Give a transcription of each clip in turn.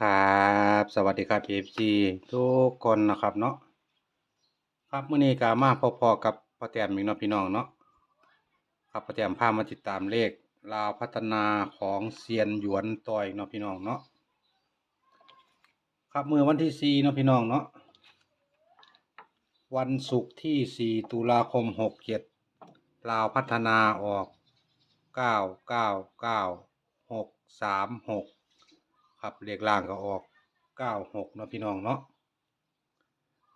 ครับสวัสดีครับ PFC ทุกคนนะครับเนาะครับมื้อนี้ก็มาพอๆกับพ่อแต้มอีกเนาะพี่น้องเนาะครับพ่อแต้มพามาติดตามเลขลาวพัฒนาของเซียนหยวนต่อยเนาะพี่น้องเนาะครับมื้อวันที่4เนาะพี่น้องเนาะวันศุกร์ที่4ตุลาคม67ลาวพัฒนาออก999 636 ครับเลขล่างก็ออก96เนาะพี่น้องเนาะ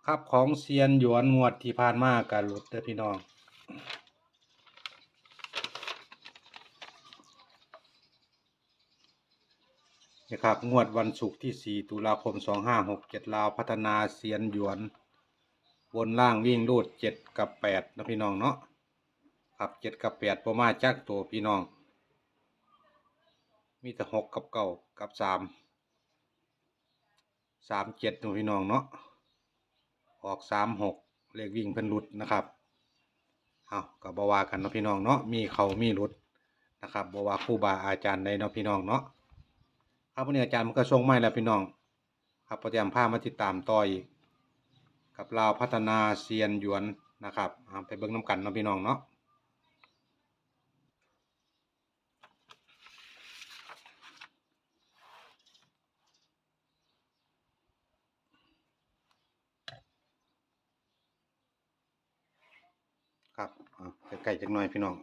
ครับของเซียนหยวนงวดที่ผ่านมาการหลุดเด้อพี่น้องนะครับงวดวันศุกร์ที่ 4 ตุลาคม 2567 ลาวพัฒนาเซียนหยวน บนล่างวิ่งรูด 7 กับ 8 นะพี่น้องเนาะครับ 7 กับ 8ประมาณจักตัวพี่น้อง มีแต่6กับ9กับ3 3 7นะพี่น้องเนาะออก3 6เลขวิ่งเพิ่นหลุดนะครับเอาก็บ่ว่ากันเนาะพี่น้องเนาะมีเขามีหลุดนะครับบ่ว่าครูบาอาจารย์ใดเนาะพี่น้องเนาะครับวันนี้อาจารย์มันก็ส่งไม้แล้วพี่น้อง ครับพอแจมพามาติดตามต่ออีกกับลาวพัฒนาเซียนหยวนนะครับเอาไปเบิ่งน้ำกันเนาะพี่น้องเนาะครับเอาใก ล้ๆจักหน่อยพี่น้อง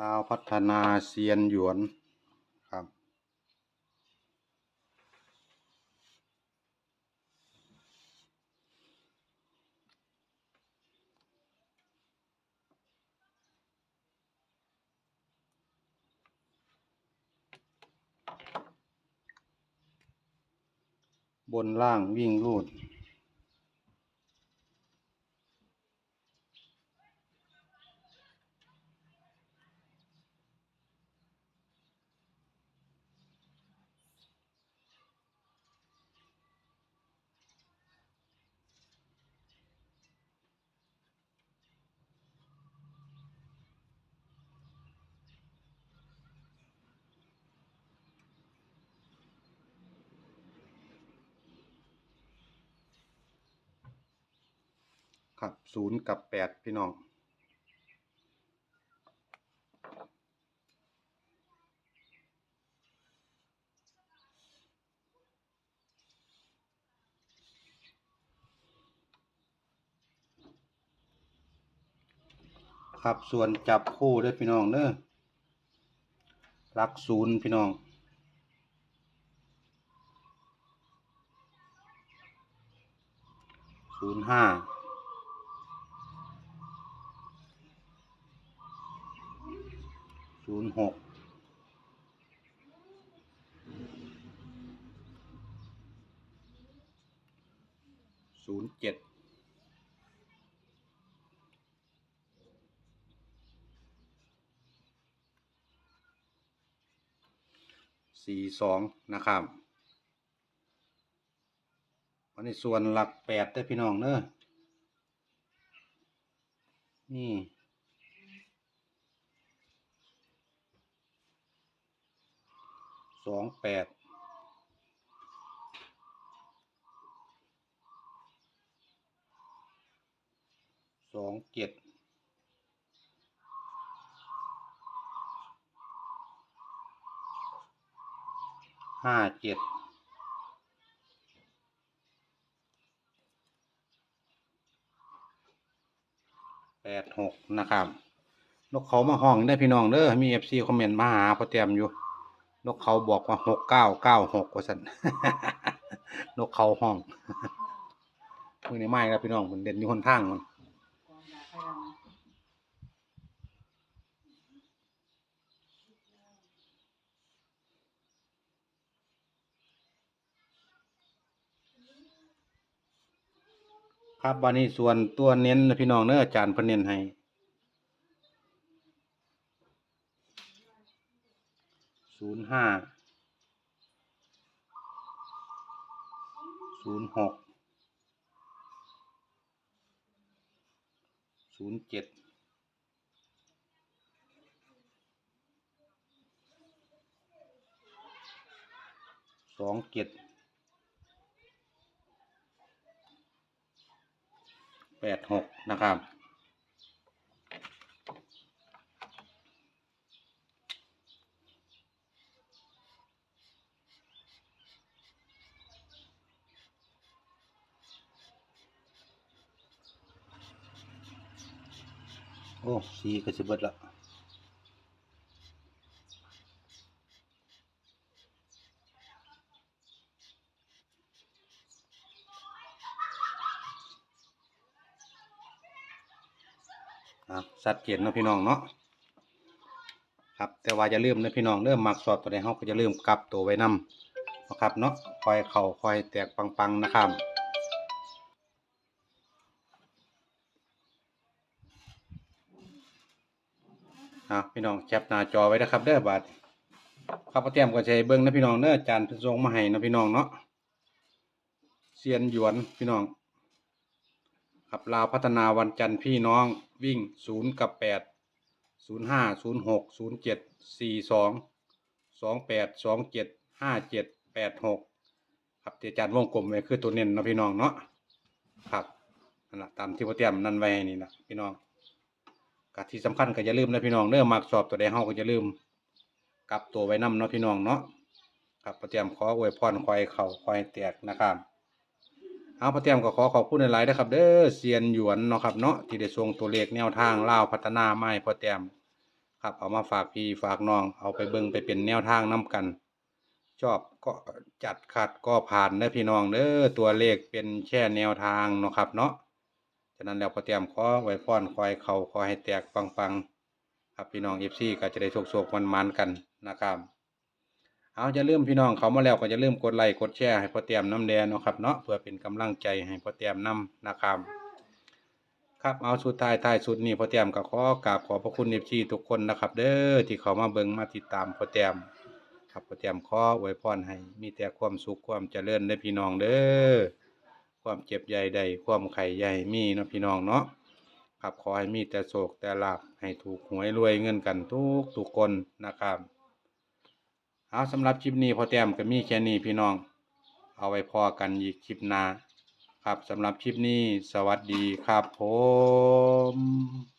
ลาวพัฒนาเซียนหยวนครับ บนล่างวิ่งรูด ครับศูนย์กับแปดพี่น้องครับส่วนจับคู่ด้วยพี่น้องเด้อรักศูนย์พี่น้องศูนย์ห้า ศูนย์หกศูนย์เจ็ดสี่สองนะครับอันนี้ส่วนหลักแปดได้พี่น้องเนอะนี่ สองแปดสองเจ็ดห้าเจ็ดแปดหกนะครับลูกเขามาห้องได้พี่น้องเด้อมีเอฟซีคอมเมนต์มาหาพอเตรียมอยู่ นกเขาบอกว่าหกเก้าเก้าหกว่าสันนกเขาห้องมือในไม้แล้วพี่น้องมันเด่นอยู่คนทางมันครับวันนี้ส่วนตัวเน้นนะพี่น้องเนื้ออาจารย์พเน้นให้ ศูนย์ห้าศูนย์หกศูนย์เจ็ดสองเจ็ดแปดหกนะครับ โอ้สีก็จะเบิดละครับสัดเจนเนาะพี่น้องเนาะครับแต่ว่าอย่าลืมนะพี่น้องเริ่มหมักสอบตัวใดเฮาก็จะลืมกลับตัวไว้นำนะครับเนาะคอยเข่าคอยแตกปังๆนะครับ อะพี่น้องแคปหน้าจอไว้นะครับเด้อบาดครับพ่อเตรียมก็ใช้เบิ้งนะพี่น้องเด้อจานเพิ่นส่งมาให้นะพี่น้องเนาะเซียนหยวนพี่น้องครับลาวพัฒนาวันจันทร์พี่น้องวิ่งศูนย์กับแปดศูนย์ห้าศูนย์หกศูนย์เจ็ดสี่สองสองแปดสองเจ็ดห้าเจ็ดแปดหกครับที่อาจารย์วงกลมไว้คือตัวเน้นนะพี่น้องเนาะครับนั่นแหละตามที่พ่อเตรียมนั่นไว้ให้นี่นะพี่น้อง ก็ที่สำคัญก็อย่าลืมนะพี่น้องเด้อมักสอบตัวใดเฮาก็อย่าลืมกลับตัวไว้นํเนาะพี่น้องเนาะครับประเตรียมขออวยพรคอยเข่าคอยแตกนะครับเอาประเตรียมก็ขอขอบคุณหลายๆนะครับ เด้อเซียนหยวนเนาะครับเนาะที่ได้ส่งตัวเลขแนวทางล่าวพัฒนาไม้พอเตรียมครับเอามาฝากพี่ฝากน้องเอาไปเบิ่งไปเป็นแนวทางนํกัน ชอบก็จัดขัดก็ผ่านเด้อพี่น้องเด้อตัวเลขเป็นแค่แนวทางเนาะครับเนาะ ฉะนั้นแล้วพอเตรียมขอไว้ฟ้อนคอยเขาคอยให้แตกปังๆครับพี่น้องเอฟซีก็จะได้โชคๆมันๆกันนะครับเอาจะเริ่มพี่น้องเขามาแล้วก็จะเริ่มกดไลค์กดแชร์ให้พอเตรียมน้ำแดงเนาะครับเนาะเพื่อเป็นกำลังใจให้พอเตรียมน้ำนะครับครับเอาสุดท้ายท้ายสุดนี้พอเตรียมก็ขอกราบขอพระคุณเอฟซีทุกคนนะครับ เด้อที่เขามาเบิ่งมาติดตามพอเตรียมครับพอเตรียมขอไว้พรให้มีแต่ความสุขความเจริญในพี่น้องเด้อ ความเจ็บใหญ่ใดความไข่ใหญ่มีเนาะพี่น้องเนาะครับขอให้มีแต่โศกแต่ลาบให้ถูกหวยรวยเงินกันทุกทุกคนนะครับเอาสำหรับคลิปนี้พอแต้มก็มีแค่นี้พี่น้อง เอาไว้พอกันอีกคลิปหน้าครับสำหรับคลิปนี้สวัสดีครับผม